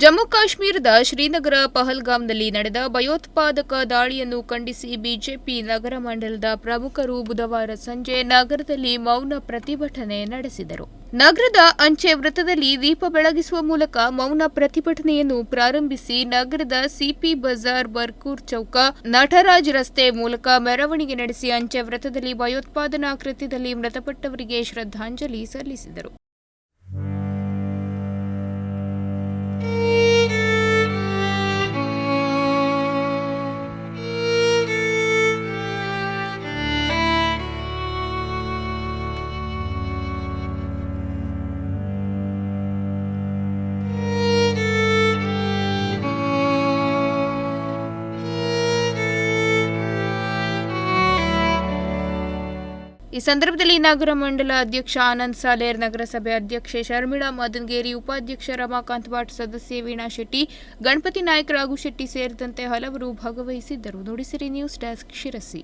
ಜಮ್ಮು ಕಾಶ್ಮೀರದ ಶ್ರೀನಗರ ಪಹಲ್ಗಾಮ್ನಲ್ಲಿ ನಡೆದ ಭಯೋತ್ಪಾದಕ ದಾಳಿಯನ್ನು ಖಂಡಿಸಿ ಬಿಜೆಪಿ ನಗರ ಮಂಡಲದ ಪ್ರಮುಖರು ಬುಧವಾರ ಸಂಜೆ ನಗರದಲ್ಲಿ ಮೌನ ಪ್ರತಿಭಟನೆ ನಡೆಸಿದರು. ನಗರದ ಅಂಚೆ ವೃತ್ತದಲ್ಲಿ ದೀಪ ಬೆಳಗಿಸುವ ಮೂಲಕ ಮೌನ ಪ್ರತಿಭಟನೆಯನ್ನು ಪ್ರಾರಂಭಿಸಿ ನಗರದ ಸಿಪಿ ಬಜಾರ್ ಬರ್ಕೂರ್ ಚೌಕ, ನಟರಾಜ್ ರಸ್ತೆ ಮೂಲಕ ಮೆರವಣಿಗೆ ನಡೆಸಿ ಅಂಚೆ ವೃತ್ತದಲ್ಲಿ ಭಯೋತ್ಪಾದನಾ ಕೃತ್ಯದಲ್ಲಿ ಮೃತಪಟ್ಟವರಿಗೆ ಶ್ರದ್ಧಾಂಜಲಿ ಸಲ್ಲಿಸಿದರು. ಈ ಸಂದರ್ಭದಲ್ಲಿ ನಗರ ಮಂಡಲ ಅಧ್ಯಕ್ಷ ಆನಂದ್ ಸಾಲೇರ್, ನಗರಸಭೆ ಅಧ್ಯಕ್ಷೆ ಶರ್ಮಿಳಾ ಮದನ್ಗೇರಿ, ಉಪಾಧ್ಯಕ್ಷ ರಮಾಕಾಂತ್ ಭಟ್, ಸದಸ್ಯೆ ವೀಣಾ ಶೆಟ್ಟಿ, ಗಣಪತಿ ನಾಯಕ್ ರಾಘು ಶೆಟ್ಟಿ ಸೇರಿದಂತೆ ಹಲವರು ಭಾಗವಹಿಸಿದ್ದರು. Nudisiri news desk Sirsi.